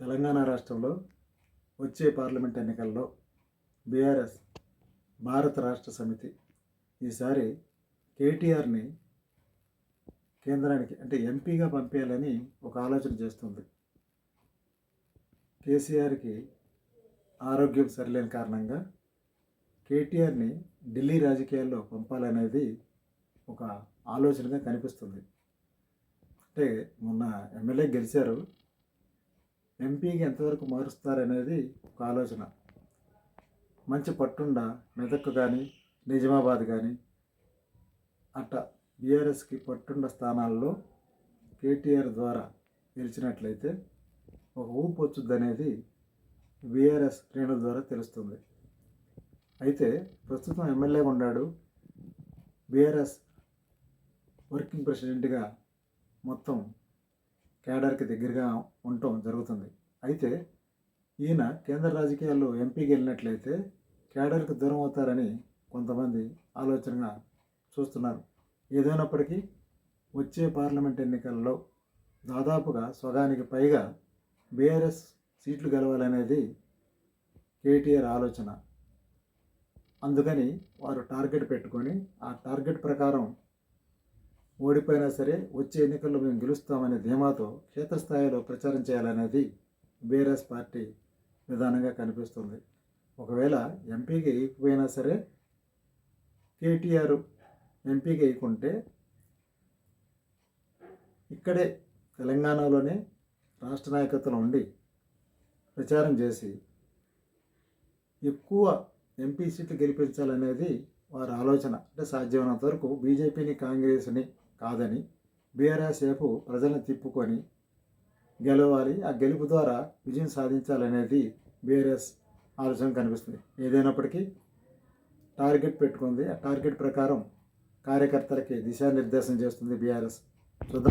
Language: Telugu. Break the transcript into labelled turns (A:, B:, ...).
A: తెలంగాణ రాష్ట్రంలో వచ్చే పార్లమెంట్ ఎన్నికల్లో బీఆర్ఎస్ భారత రాష్ట్ర సమితి ఈసారి కేటీఆర్ని కేంద్రానికి అంటే ఎంపీగా పంపేయాలని ఒక ఆలోచన చేస్తుంది. కేసీఆర్కి ఆరోగ్యం సరిలేని కారణంగా కేటీఆర్ని ఢిల్లీ రాజకీయాల్లో పంపాలనేది ఒక ఆలోచనగా కనిపిస్తుంది. అంటే మొన్న ఎమ్మెల్యే గెలిచారు. ఎంపీకి ఎంతవరకు మారుస్తారనేది ఒక ఆలోచన. మంచి పట్టుండ మెదక్ కానీ నిజామాబాద్ కానీ అట్ట బీఆర్ఎస్కి పట్టుండ స్థానాల్లో కేటీఆర్ ద్వారా గెలిచినట్లయితే ఒక ఊపు వచ్చుద్ది అనేది బీఆర్ఎస్ శ్రేణుల ద్వారా తెలుస్తుంది. అయితే ప్రస్తుతం ఎమ్మెల్యేగా ఉన్నాడు బీఆర్ఎస్ వర్కింగ్ ప్రెసిడెంట్గా మొత్తం కేడర్కి దగ్గరగా ఉండటం జరుగుతుంది. అయితే ఈయన కేంద్ర రాజకీయాల్లో ఎంపీకి వెళ్ళినట్లయితే కేడర్కి దూరం అవుతారని కొంతమంది ఆలోచనగా చూస్తున్నారు. ఏదైనప్పటికీ వచ్చే పార్లమెంట్ ఎన్నికల్లో దాదాపుగా సగానికి పైగా బీఆర్ఎస్ సీట్లు గెలవాలనేది కేటీఆర్ ఆలోచన. అందుకని వారు టార్గెట్ పెట్టుకొని ఆ టార్గెట్ ప్రకారం ఓడిపోయినా సరే వచ్చే ఎన్నికల్లో మేము గెలుస్తామనే ధీమాతో క్షేత్రస్థాయిలో ప్రచారం చేయాలనేది బీఆర్ఎస్ పార్టీ విధానంగా కనిపిస్తుంది. ఒకవేళ ఎంపీకి వేయకపోయినా సరే కేటీఆర్ ఎంపీకి వేయకుంటే ఇక్కడే తెలంగాణలోనే రాష్ట్ర నాయకత్వం ఉండి ప్రచారం చేసి ఎక్కువ ఎంపీ సీట్లు గెలిపించాలనేది వారి ఆలోచన. అంటే సాధ్యమైనంత వరకు బీజేపీని కాంగ్రెస్ని కాదని బీఆర్ఎస్ వైపు ప్రజలను తిప్పుకొని గెలవాలి ఆ గెలుపు ద్వారా విజయం సాధించాలనేది బీఆర్ఎస్ ఆలోచన కనిపిస్తుంది. ఏదైనప్పటికీ టార్గెట్ పెట్టుకుంది. ఆ టార్గెట్ ప్రకారం కార్యకర్తలకి దిశానిర్దేశం చేస్తుంది బీఆర్ఎస్. చూద్దాం